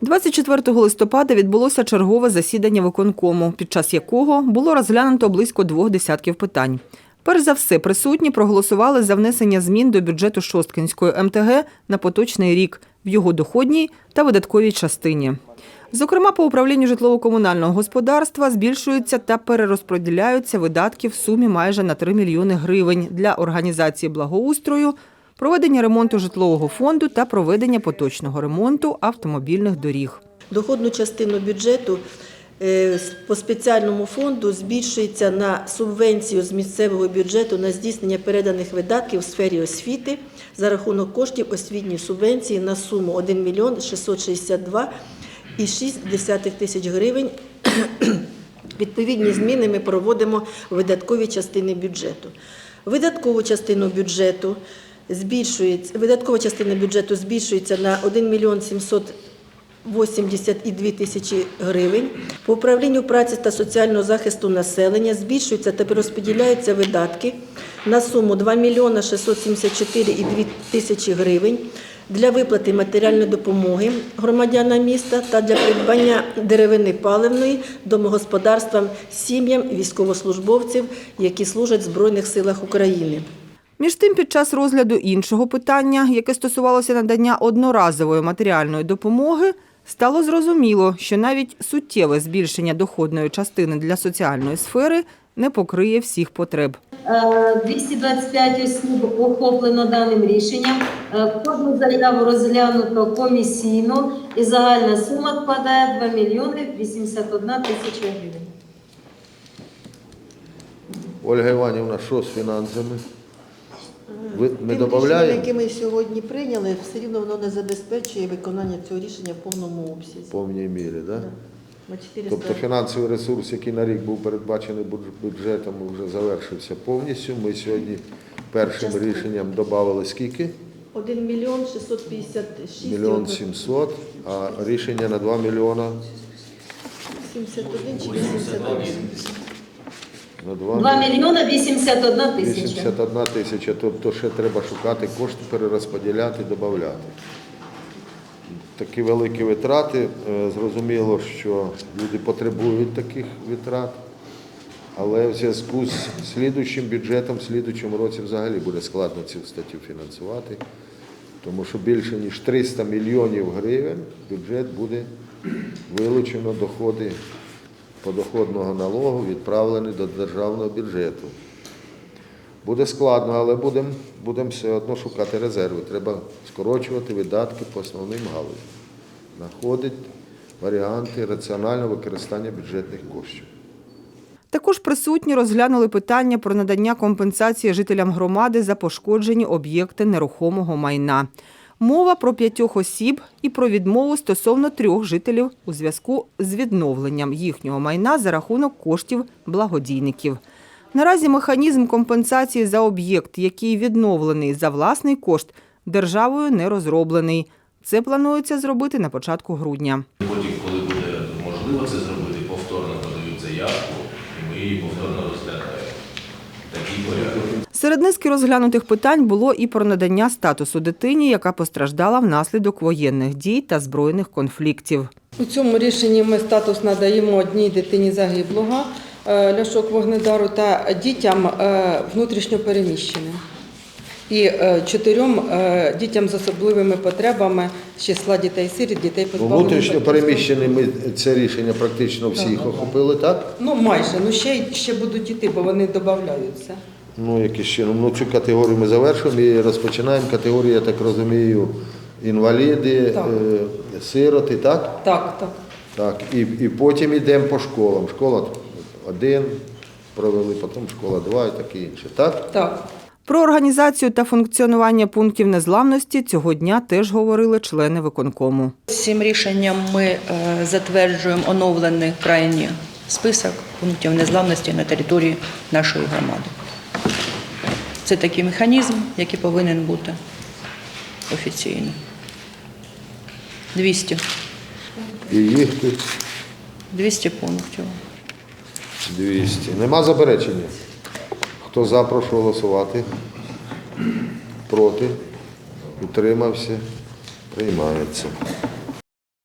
24 листопада відбулося чергове засідання виконкому, під час якого було розглянуто близько двох десятків питань. Перш за все, присутні проголосували за внесення змін до бюджету Шосткинської МТГ на поточний рік в його доходній та видатковій частині. Зокрема, по управлінню житлово-комунального господарства збільшуються та перерозподіляються видатки в сумі майже на 3 мільйони гривень для організації благоустрою, проведення ремонту житлового фонду та проведення поточного ремонту автомобільних доріг. Доходну частину бюджету е, по спеціальному фонду збільшується на субвенцію з місцевого бюджету на здійснення переданих видатків в сфері освіти за рахунок коштів освітньої субвенції на суму 1 мільйон 662 і 6 тисяч гривень. Відповідні зміни ми проводимо в видаткові частини бюджету. Видаткову частину бюджету збільшується, видаткова частина бюджету збільшується на 1 мільйон 700 82 тисячі гривень. По управлінню праці та соціального захисту населення збільшуються та перерозподіляються видатки на суму 2 мільйона 674,2 тисячі гривень для виплати матеріальної допомоги громадянам міста та для придбання деревини паливної домогосподарствам сім'ям військовослужбовців, які служать в Збройних силах України. Між тим, під час розгляду іншого питання, яке стосувалося надання одноразової матеріальної допомоги, стало зрозуміло, що навіть суттєве збільшення доходної частини для соціальної сфери не покриє всіх потреб. Е, 225 осіб охоплено даним рішенням. Е, Кожну заяву розглянуто комісійно і загальна сума складає 2 мільйони 81 тисяча гривень. Ольга Іванівна, що з фінансами? Ми Тим додаємо? рішенням, яке ми сьогодні прийняли, все рівно воно не забезпечує виконання цього рішення в повному обсязі. В повній мірі, так? Да? На 400 Тобто фінансовий ресурс, який на рік був передбачений бюджетом, вже завершився повністю. Ми сьогодні першим Частково. рішенням додали скільки? 1 мільйон 656 Мільйон сімсот, а рішення на 2 мільйона 71 чи 81. На 2 2 мільйона 81 тисяча. 81 тисяча. Тобто ще треба шукати кошти, перерозподіляти, додати. Такі великі витрати. Е, Зрозуміло, що люди потребують таких витрат. Але в зв'язку з слідуючим бюджетом, в слідуючому році взагалі буде складно цю статтю фінансувати, тому що більше ніж 300 мільйонів гривень бюджет буде вилучено доходи подоходного налогу, відправлені до державного бюджету. Буде складно, але будемо будем все одно шукати резерви. Треба скорочувати видатки по основним галузям, знаходити варіанти раціонального використання бюджетних коштів. Також присутні розглянули питання про надання компенсації жителям громади за пошкоджені об'єкти нерухомого майна. Мова про п'ятьох осіб і про відмову стосовно трьох жителів у зв'язку з відновленням їхнього майна за рахунок коштів благодійників. Наразі механізм компенсації за об'єкт, який відновлений за власний кошт, державою не розроблений. Це планується зробити на початку грудня. Потім, коли буде можливо це зробити, повторно подають заявку, і ми її повторно розглядаємо. Серед низки розглянутих питань було і про надання статусу дитині, яка постраждала внаслідок воєнних дій та збройних конфліктів. У цьому рішенні ми статус надаємо одній дитині загиблого е, Ляшок Вогнедару та дітям е, внутрішньо переміщеним. І е, чотирьом дітям з особливими потребами з числа дітей сиріт, дітей позбавлених. внутрішньо переміщені ми це рішення практично всіх охопили, так? Ну майже, ну ще, ще будуть іти, бо вони додаються. Ну, якийсь чином. Ну, цю категорію ми завершуємо і розпочинаємо категорію, я так розумію, інваліди, Так. е, сироти, так? Так, так. Так, і, і потім йдемо по школам. Школа один провели, потім школа два і таке інше. Так? Так. Про організацію та функціонування пунктів незламності цього дня теж говорили члени виконкому. Цим рішенням ми е, затверджуємо оновлений крайній список пунктів незламності на території нашої громади. Це такий механізм, який повинен бути офіційно. 200. І їх тут 200 пунктів. 200. Нема заперечення? Хто за, прошу голосувати. Проти? Утримався? Приймається.